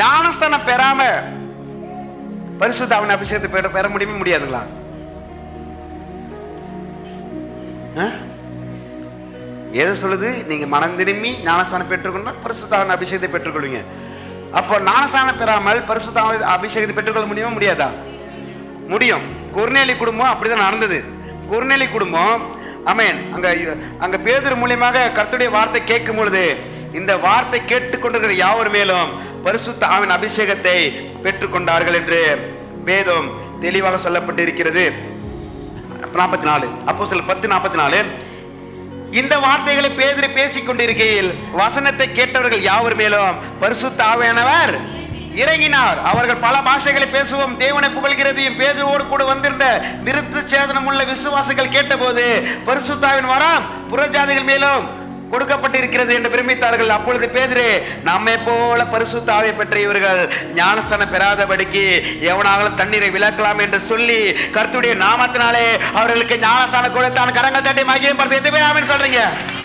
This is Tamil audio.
ஞானஸ்தானம் பெறாம பரிசுத்தாவின் அபிஷேகத்தை பெற பெற முடியுமே முடியாதுங்களா? எது சொல்லுது? நீங்க மனம் திரும்பி ஞானஸ்தானம் பெற்றுக்கணும் பரிசுத்தாவின் அபிஷேகத்தை பெற்றுக்கொள்வீங்க. அப்போ ஞானஸ்தானம் பெறாமல் பரிசுத்தாவின் அபிஷேகத்தை பெற்றுக்கொள்ள முடியுமா முடியாதா? முடியும். குர்நேலி குடும்பம் அப்படிதான் நடந்தது. குர்நேலி குடும்பம் அமேன் அங்க அங்க பேதர் மூலியமாக கர்த்துடைய வார்த்தை கேட்கும் பொழுது இந்த வார்த்தை கேட்டுக்கொண்டிருக்கிற யாவர் மேலும் பரிசுத்த ஆவின் அபிஷேகத்தை பெற்றுக்கொண்டார்கள் என்று வேதம் தெளிவாக சொல்லப்பட்டிருக்கிறது. நாற்பத்தி நாலு அப்போ சில பத்து நாற்பத்தி நாலு இந்த வார்த்தைகளை பேதிரி பேசிக் கொண்டிருக்கையில் வசனத்தை கேட்டவர்கள் யாவர் மேலும்? பரிசுத்த ஆவியானவர் இறங்கினார். அவர்கள் பல பாஷைகளை பேசுவோம். தேவனை புகழ்கிறதையும் பேதுவோடு கூட வந்திருந்த விருத்து சேதனம் உள்ள விசுவாசிகள் கேட்டபோது பரிசுத்தாவின் வரம் புறஜாதிகள் மேலும் கொடுக்கப்பட்டிருக்கிறது என்று பிரமித்தார்கள். அப்பொழுது பேதுரு நம்மை போல பரிசுத்தாவை பெற்ற இவர்கள் ஞானஸ்தானம் பெறாதபடிக்கு எவனாலும் தண்ணீரை விளக்கலாம் என்று சொல்லி கருத்துடைய நாமத்தினாலே அவர்களுக்கு ஞானஸ்தானம் கொடுத்தான். கரங்கள் தட்டி மகிமைப்படுத்தி எத்தனை பேர் சொல்றீங்க?